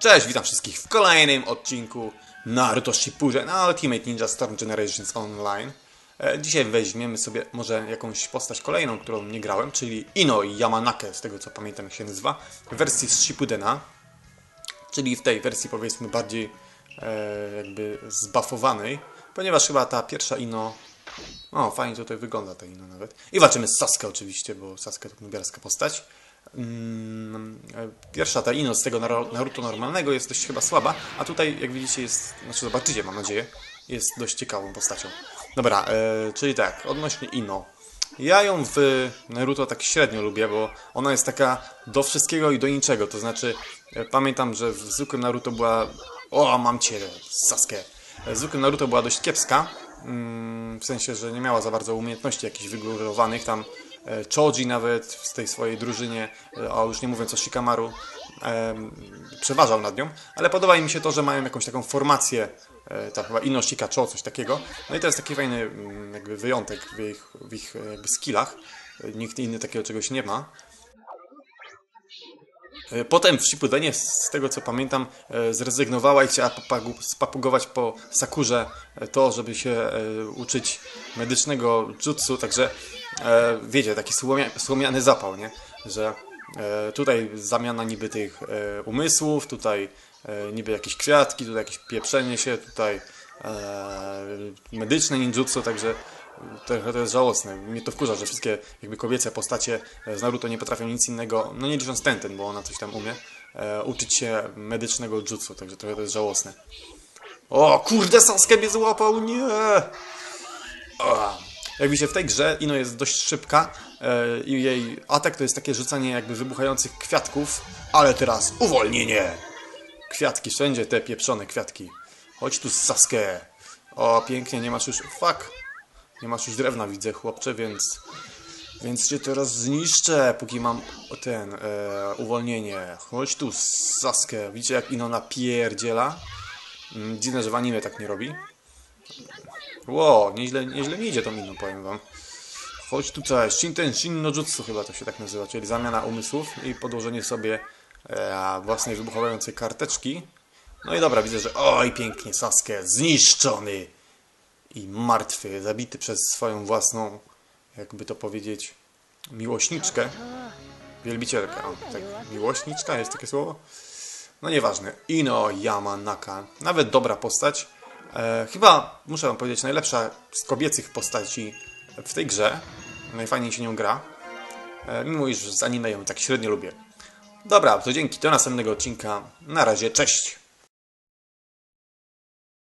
Cześć, witam wszystkich w kolejnym odcinku Naruto Shippuden na Ultimate Ninja Storm Generations Online. E, Dzisiaj weźmiemy sobie może jakąś postać kolejną, którą nie grałem, czyli Ino Yamanake, z tego co pamiętam jak się nazywa, w wersji z Shippudena, czyli w tej wersji powiedzmy bardziej e, jakby zbuffowanej, ponieważ chyba ta pierwsza Ino... O, fajnie tutaj wygląda ta Ino nawet. I walczymy z Sasuke oczywiście, bo Sasuke to nubiarska postać. Mm, Pierwsza ta Ino z tego Naruto normalnego jest dość chyba słaba, a tutaj jak widzicie jest, znaczy zobaczycie mam nadzieję, jest dość ciekawą postacią. Dobra, e, czyli tak, odnośnie Ino. Ja ją w Naruto tak średnio lubię, bo ona jest taka do wszystkiego i do niczego, to znaczy e, pamiętam, że w zwykłym Naruto była o, mam cię, Sasuke. E, W zwykłym Naruto była dość kiepska, mm, w sensie, że nie miała za bardzo umiejętności jakichś wygórowanych, tam Choji nawet w tej swojej drużynie, e, a już nie mówiąc o Shikamaru, przeważał nad nią, ale podoba mi się to, że mają jakąś taką formację, e, ta chyba Ino Shika Cho, coś takiego. No i to jest taki fajny mm, jakby wyjątek w ich, w ich e, jakby skillach. E, Nikt inny takiego czegoś nie ma. E, Potem w Shippudenie, z tego co pamiętam, e, zrezygnowała i chciała spapugować po Sakurze e, to, żeby się e, uczyć medycznego jutsu, także e, wiecie, taki słomia, słomiany zapał, nie? Że e, tutaj zamiana niby tych e, umysłów, tutaj niby jakieś kwiatki, tutaj jakieś pieprzenie się, tutaj medyczne ninjutsu, także Trochę to jest żałosne. Mnie to wkurza, że wszystkie jakby kobiece postacie z Naruto nie potrafią nic innego, no nie licząc Tenten, bo ona coś tam umie, uczyć się medycznego jutsu, także trochę to jest żałosne. O, kurde, Sasuke mnie złapał, nie! Jak widzicie, w tej grze Ino jest dość szybka e, i jej atak to jest takie rzucanie jakby wybuchających kwiatków, ale teraz uwolnienie! Kwiatki, wszędzie te pieprzone kwiatki. Chodź tu, Sasuke! O, pięknie, nie masz już... Fuck! Nie masz już drewna, widzę, chłopcze, więc... Więc cię teraz zniszczę, póki mam ten, e, uwolnienie. Chodź tu, Sasuke. Widzicie, jak Ino napierdziela? Mm, Dziwne, że w anime tak nie robi. Ło, nieźle, nieźle mi idzie to miną, powiem wam. Chodź tutaj, Shinten Shin no chyba to się tak nazywa, czyli zamiana umysłów i podłożenie sobie e, własnej wybuchającej karteczki. No i dobra, widzę, że oj, pięknie, Sasuke, zniszczony i martwy, zabity przez swoją własną, jakby to powiedzieć, miłośniczkę. Wielbicielkę, o, tak, miłośniczka, jest takie słowo? No nieważne. Ino Yamanaka. Nawet dobra postać. E, chyba, muszę wam powiedzieć, najlepsza z kobiecych postaci w tej grze. Najfajniej się nią gra. E, mimo iż z anime ją tak średnio lubię. Dobra, to dzięki. Do następnego odcinka. Na razie, cześć!